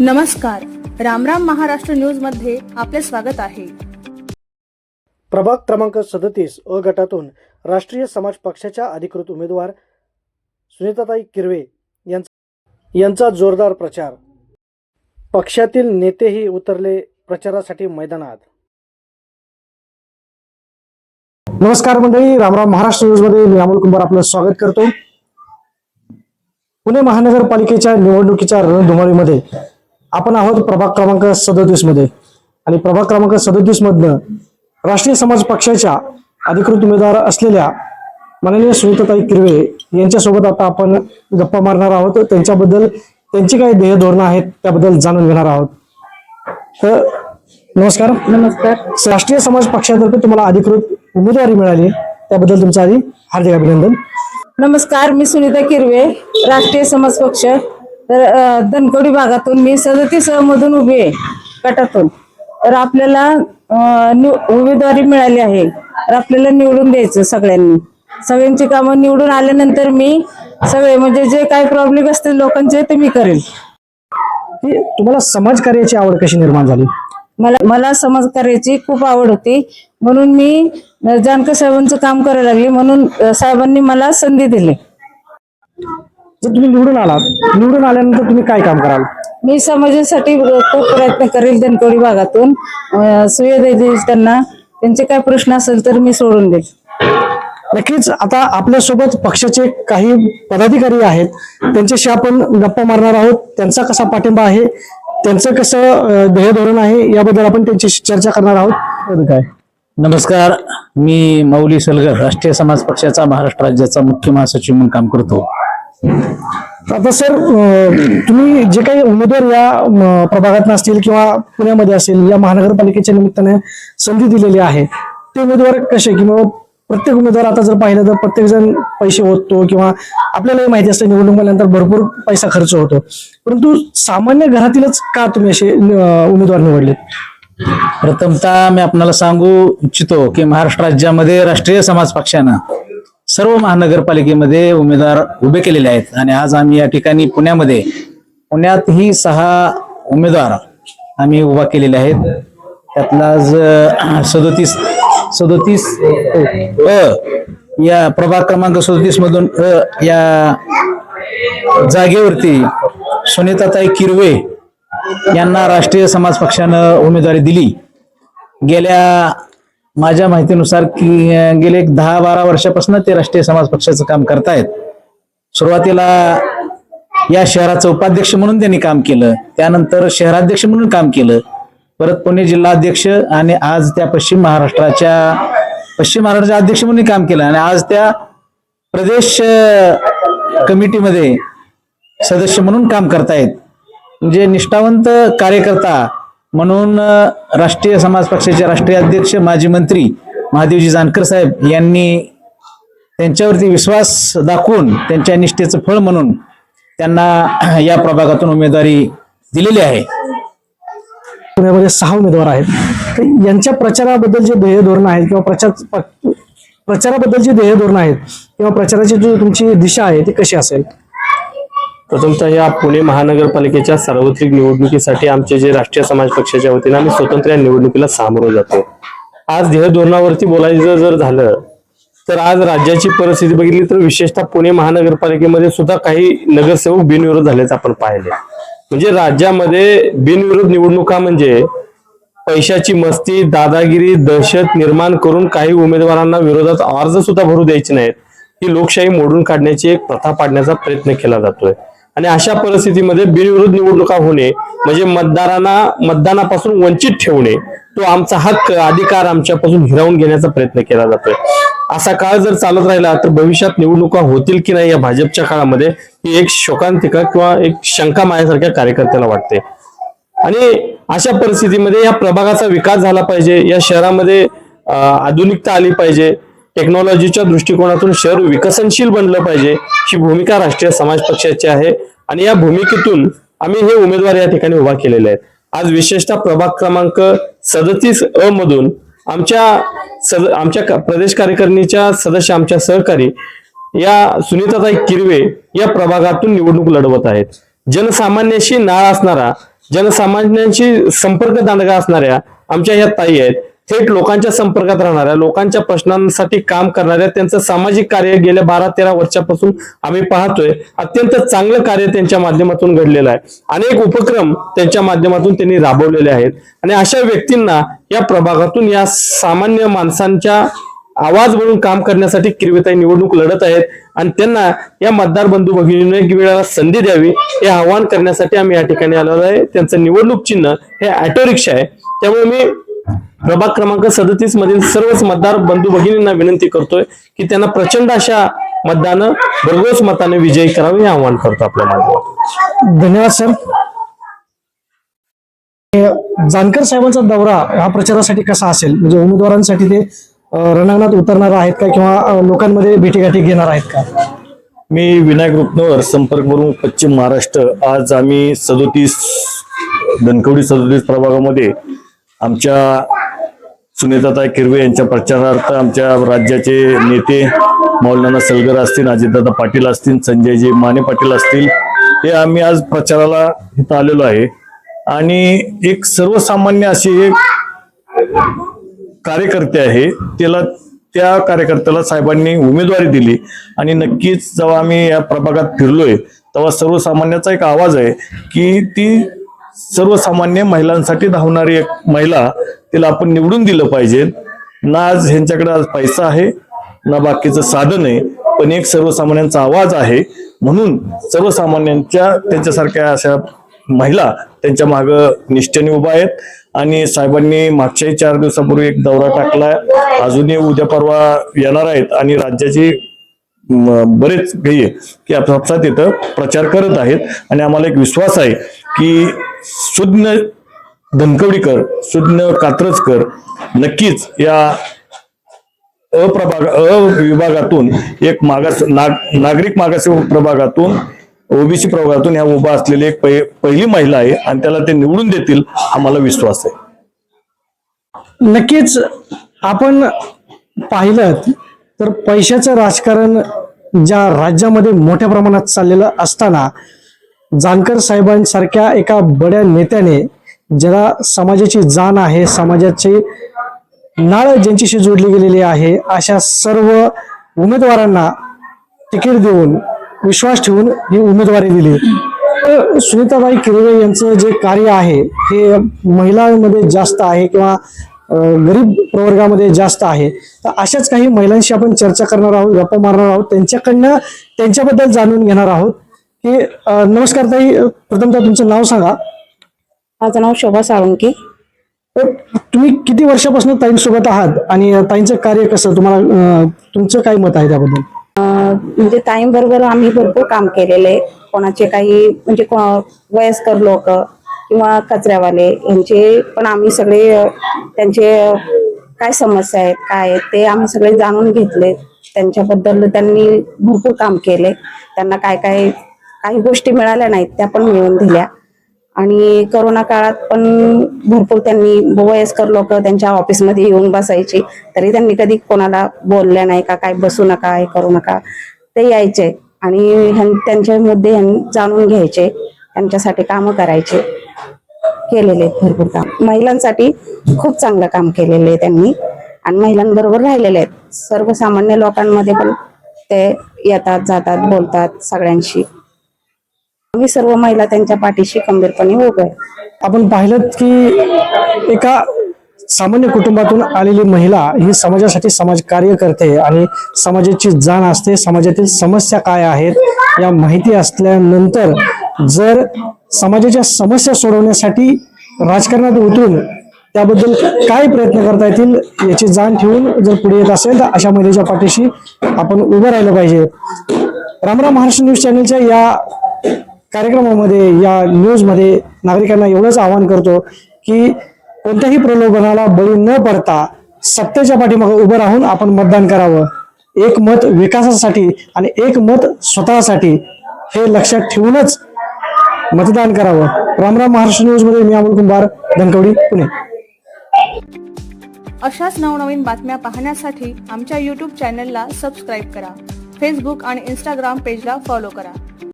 नमस्कार. रामराम महाराष्ट्र न्यूजमध्ये आपले स्वागत आहे. प्रभाग क्रमांक सदतीस अ गटातून राष्ट्रीय समाज पक्षाच्या अधिकृत उमेदवार सुनीताताई किरवे यांचा यांचा जोरदार प्रचार. पक्षातील नेतेही उतरले प्रचारासाठी मैदानात. नमस्कार मंडळी रामराम महाराष्ट्र न्यूजमध्ये मी अमोल कुंभार आपलं स्वागत करतो पुणे महानगरपालिकेच्या निवडणुकीच्या रणधुमाळीमध्ये आपण आहोत प्रभाग क्रमांक सदतीसमध्ये. आणि प्रभाग क्रमांक सदतीस मधनं राष्ट्रीय समाज पक्षाच्या अधिकृत उमेदवार असलेल्या माननीय सुनीताताई किरवे यांच्यासोबत आता आपण गप्पा मारणार आहोत. त्यांच्याबद्दल त्यांची काही ध्येय धोरणं आहेत त्याबद्दल जाणून घेणार आहोत. तर नमस्कार. नमस्कार. राष्ट्रीय समाज पक्षातर्फे तुम्हाला अधिकृत उमेदवारी मिळाली. त्याबद्दल तुमचं आधी हार्दिक अभिनंदन. नमस्कार मी सुनीता किरवे राष्ट्रीय समाज पक्ष. तर धनकवडी भागातून मी सदतीस मधून उभी आहे गटातून. तर आपल्याला उमेदवारी मिळाली आहे. तर आपल्याला निवडून द्यायचं सगळ्यांनी. सगळ्यांची कामं निवडून आल्यानंतर मी सगळे म्हणजे जे काही प्रॉब्लेम असतील लोकांचे ते मी करेल. तुम्हाला समाजकार्याची आवड कशी निर्माण झाली? मला मला समाजकार्याची खूप आवड होती. म्हणून मी जानकर साहेबांचं काम करायला लागले. म्हणून साहेबांनी मला संधी दिली. जर तुम्ही निवडून आलात निवडून आल्यानंतर तुम्ही काय काम कराल? मी समाजासाठी खूप प्रयत्न करेल धनकवडी भागातून. सुविधा देईल त्यांना. त्यांचे काय प्रश्न असेल तर मी सोडून देईल. नक्कीच आता आपल्यासोबत पक्षाचे काही पदाधिकारी आहेत. त्यांच्याशी आपण गप्पा मारणार आहोत. त्यांचा कसा पाठिंबा आहे? त्यांचं कसं अं, ध्येय धोरण आहे? याबद्दल आपण त्यांच्याशी चर्चा करणार आहोत. काय? नमस्कार. मी माऊली सलगर राष्ट्रीय समाज पक्षाचा महाराष्ट्र राज्याचा मुख्य महासचिव म्हणून काम करतो. आता सर तुम्ही जे काही उमेदवार या प्रभागात असतील किंवा पुण्यामध्ये असेल या महानगरपालिकेच्या निमित्ताने संधी दिलेली आहे ते उमेदवार कसे? किंवा प्रत्येक उमेदवार आता जर पाहिलं तर प्रत्येक जण पैसे ओततो किंवा आपल्यालाही माहिती असतं निवडणूक आल्यानंतर भरपूर पैसा खर्च होतो. परंतु सामान्य घरातीलच का तुम्ही असे उमेदवार निवडले प्रथमतः मी आपल्याला सांगू इच्छितो की महाराष्ट्र राज्यामध्ये राष्ट्रीय समाज पक्षानं सर्व महानगरपालिकेमध्ये उमेदवार उभे केलेले आहेत. आणि आज आम्ही या ठिकाणी पुण्यामध्ये पुण्यातही सहा उमेदवार आम्ही उभा केलेले आहेत. त्यातला आज सदोतीस सदोतीस अ या प्रभाग क्रमांक सदोतीस मधून अ या जागेवरती सुनीताताई किरवे यांना राष्ट्रीय समाज पक्षानं उमेदवारी दिली. गेल्या माझ्या माहितीनुसार की गेले एक दहा बारा वर्षापासून ते राष्ट्रीय समाज पक्षाचं काम करतायत. सुरुवातीला या शहराचं उपाध्यक्ष म्हणून त्यांनी काम केलं. त्यानंतर शहराध्यक्ष म्हणून काम केलं. परत पुणे जिल्हाध्यक्ष आणि आज त्या पश्चिम महाराष्ट्राच्या पश्चिम महाराष्ट्राच्या अध्यक्ष म्हणून काम केलं. आणि आज त्या प्रदेश कमिटीमध्ये सदस्य म्हणून काम करतायत. म्हणजे निष्ठावंत कार्यकर्ता म्हणून राष्ट्रीय समाज पक्षाचे राष्ट्रीय अध्यक्ष माजी मंत्री महादेवजी जानकर साहेब यांनी त्यांच्यावरती विश्वास दाखवून त्यांच्या निष्ठेचं फळ म्हणून त्यांना या प्रभागातून उमेदवारी दिलेली आहे. पुण्यामध्ये सहा उमेदवार आहेत. तर यांच्या प्रचाराबद्दल जे ध्येय धोरण आहेत किंवा प्रचार प्रचाराबद्दल जे ध्येय धोरण आहेत किंवा प्रचाराची जी तुमची दिशा आहे ती कशी असेल? प्रथमतः या पुणे महानगरपालिकेच्या सार्वत्रिक निवडणुकीसाठी आमचे जे राष्ट्रीय समाज पक्षाच्या वतीने आम्ही स्वतंत्र या निवडणुकीला सामोरं जातो. आज ध्येयधोरणावरती बोलायचं जर झालं तर आज राज्याची परिस्थिती बघितली तर विशेषतः पुणे महानगरपालिकेमध्ये सुद्धा काही नगरसेवक बिनविरोध झाल्याचं आपण पाहिले. म्हणजे राज्यामध्ये बिनविरोध निवडणुका म्हणजे पैशाची मस्ती दादागिरी दहशत निर्माण करून काही उमेदवारांना विरोधात अर्ज सुद्धा भरू द्यायचे नाहीत. ही लोकशाही मोडून काढण्याची एक प्रथा पाडण्याचा प्रयत्न केला जातोय. आणि अशा परिस्थितीमध्ये बिनविरोध निवडणुका होणे म्हणजे मतदारांना मतदानापासून वंचित ठेवणे तो आमचा हक्क अधिकार आमच्यापासून हिरावून घेण्याचा प्रयत्न केला जातोय. असा काळ जर चालत राहिला तर भविष्यात निवडणुका होतील की नाही या भाजपच्या काळामध्ये ही एक शोकांतिका किंवा एक शंका माझ्यासारख्या कार्यकर्त्याला वाटते. आणि अशा परिस्थितीमध्ये या प्रभागाचा विकास झाला पाहिजे या शहरामध्ये आधुनिकता आली पाहिजे टेक्नॉलॉजीच्या दृष्टिकोनातून शहर विकसनशील बनलं पाहिजे ही भूमिका राष्ट्रीय समाज पक्षाची आहे. आणि या भूमिकेतून आम्ही हे उमेदवार या ठिकाणी उभा केलेले आहेत. आज विशेषतः प्रभाग क्रमांक सदतीस अ मधून आमच्या सद आमच्या प्रदेश कार्यकारिणीच्या सदस्य आमच्या सहकारी या सुनीताताई किरवे या प्रभागातून निवडणूक लढवत आहेत. जनसामान्याशी नाळ असणारा जनसामान्यांशी संपर्क दांडगा असणाऱ्या आमच्या ह्या ताई आहेत. थेट लोकांच्या संपर्कात राहणाऱ्या लोकांच्या प्रश्नांसाठी काम करणाऱ्या त्यांचं सामाजिक कार्य गेल्या बारा तेरा वर्षापासून आम्ही पाहतोय. अत्यंत चांगलं कार्य त्यांच्या माध्यमातून घडलेलं आहे. अनेक उपक्रम त्यांच्या माध्यमातून त्यांनी राबवलेले आहेत. आणि अशा व्यक्तींना या प्रभागातून या सामान्य माणसांच्या आवाज म्हणून काम करण्यासाठी किरवेताई निवडणूक लढत आहेत. आणि त्यांना या मतदार बंधू भगिनीने एक वेळेला संधी द्यावी हे आवाहन करण्यासाठी आम्ही या ठिकाणी आलेलो आहे. त्यांचं निवडणूक चिन्ह हे ऑटो रिक्षा आहे. त्यामुळे मी प्रभाग क्रमांक सदतीस मधील सर्वच मतदार बंधू भगिनींना विनंती करतोय की त्यांना प्रचंड अशा मतदानं भरघोस मताने विजयी करावे हे आवाहन करतो आपल्या माध्यमातून. धन्यवाद सर. जानकर साहेबांचा दौरा हा प्रचारासाठी कसा असेल? म्हणजे उमेदवारांसाठी ते रणांगणात उतरणार आहेत का किंवा लोकांमध्ये भेटीगाठी घेणार आहेत का? मी विनायक रुपनवर संपर्क प्रमुख पश्चिम महाराष्ट्र. आज आम्ही सदोतीस धनकवडी सदोतीस प्रभागामध्ये आमच्या सुनीताताई किरवे यांच्या प्रचारार्थ आमच्या राज्याचे नेते मौलाना सलगर असतील अजितदादा पाटील असतील संजयजी माने पाटील असतील हे आम्ही आज प्रचाराला इथं आलेलो आहे. आणि एक सर्वसामान्य अशी एक कार्यकर्ते आहे त्याला त्या कार्यकर्त्याला साहेबांनी उमेदवारी दिली. आणि नक्कीच जेव्हा आम्ही या प्रभागात फिरलोय तेव्हा सर्वसामान्याचा एक आवाज आहे की ती सर्वसामान्य महिलांसाठी धावणारी एक महिला तिला आपण निवडून दिलं पाहिजे. ना आज ह्यांच्याकडे आज पैसा आहे ना बाकीचं साधन आहे पण एक सर्वसामान्यांचा आवाज आहे. म्हणून सर्वसामान्यांच्या त्यांच्यासारख्या अशा महिला त्यांच्या माग निष्ठेने उभा आहेत. आणि साहेबांनी मागच्याही चार दिवसापूर्वी एक दौरा टाकलाय अजूनही उद्या परवा येणार आहेत. आणि राज्याची बरेच काही की आपापसात इथं प्रचार करत आहेत. आणि आम्हाला एक विश्वास आहे की सुज्ञ धनकवडीकर सुज्ञ कात्रजकर नक्कीच या अप्रभाग अ विभागातून एक मागास नाग नागरिक मागास प्रभागातून ओबीसी प्रभागातून या उभा असलेली एक पहिली महिला आहे आणि त्याला ते निवडून देतील आम्हाला विश्वास आहे. नक्कीच आपण पाहिलं तर पैशाचं राजकारण ज्या राज्यामध्ये मोठ्या प्रमाणात चाललेलं असताना जानकर साहेबांसारख्या एका बड्या नेत्याने ज्याला समाजाची जाण आहे समाजाची नाळ ज्यांच्याशी जोडली गेलेली आहे अशा सर्व उमेदवारांना तिकीट देऊन विश्वास ठेवून ही उमेदवारी दिली. सुनीताबाई किरवे यांचं जे कार्य आहे हे महिलांमध्ये जास्त आहे किंवा गरीब प्रवर्गामध्ये जास्त आहे. तर अशाच काही महिलांशी आपण चर्चा करणार आहोत गप्पा मारणार आहोत त्यांच्याकडनं त्यांच्याबद्दल जाणून घेणार आहोत. की अं, नमस्कार ताई. प्रथमतः तुमचं नाव सांगा. माझं नाव शोभा साळुंके. तुम्ही किती वर्षापासून ताईंसोबत आहात आणि ताईंचं कार्य कसं? तुम्हाला तुमचं काय मत आहे त्याबद्दल? म्हणजे बरोबर आम्ही भरपूर काम केलेले. कोणाचे काही म्हणजे वयस्कर लोक किंवा कचऱ्यावाले यांचे पण आम्ही सगळे त्यांचे काय समस्या आहेत काय आहेत ते आम्ही सगळे जाणून घेतले. त्यांच्याबद्दल त्यांनी भरपूर काम केले. त्यांना काय काय काही गोष्टी मिळाल्या नाहीत त्या पण मिळवून दिल्या. आणि करोना काळात पण भरपूर त्यांनी वयस्कर लोक त्यांच्या ऑफिसमध्ये येऊन बसायची तरी त्यांनी कधी कोणाला बोलल्या नाही का काय बसू नका हे करू नका ते यायचे. आणि ह्यां- त्यांचे मुद्दे जाणून घ्यायचे त्यांच्यासाठी कामं करायचे केलेले भरपूर काम. महिलांसाठी खूप चांगलं काम केलेलं आहे त्यांनी आणि महिलांबरोबर राहिलेले आहेत. सर्वसामान्य लोकांमध्ये पण ते येतात जातात बोलतात सगळ्यांशी. आम्ही सर्व महिला त्यांच्या पाठीशी खंबीरपणे उभे आहे. आपण पाहिलं की एका सामान्य कुटुंबातून आलेली महिला ही समाजासाठी समाजकार्य करते आणि समाजाची जाण असते समाजातील समस्या काय आहेत या माहिती असल्यानंतर जर समाजाच्या समस्या सोडवण्यासाठी राजकारणात उतरून त्याबद्दल काय प्रयत्न करता येतील याची जाण ठेवून जर पुढे येत असेल तर अशा महिलेच्या पाठीशी आपण उभं राहिलं पाहिजे. रामराम महाराष्ट्र न्यूज चॅनलच्या या कार्यक्रमामध्ये या न्यूजमध्ये नागरिकांना एवढंच आवाहन करतो की कोणत्याही प्रलोभनाला बळी न पडता सत्तेच्या पाठीमागे उभं राहून आपण मतदान करावं. एक मत विकासासाठी आणि एक मत स्वतःसाठी हे लक्षात ठेवूनच मतदान करावं. रामराम महाराष्ट्र न्यूजमध्ये मी अमोल कुंभार धनकवडी पुणे. अशाच नवनवीन बातम्या पाहण्यासाठी आमच्या यूट्यूब चॅनलला सबस्क्राईब करा. फेसबुक आणि इंस्टाग्राम पेजला फॉलो करा.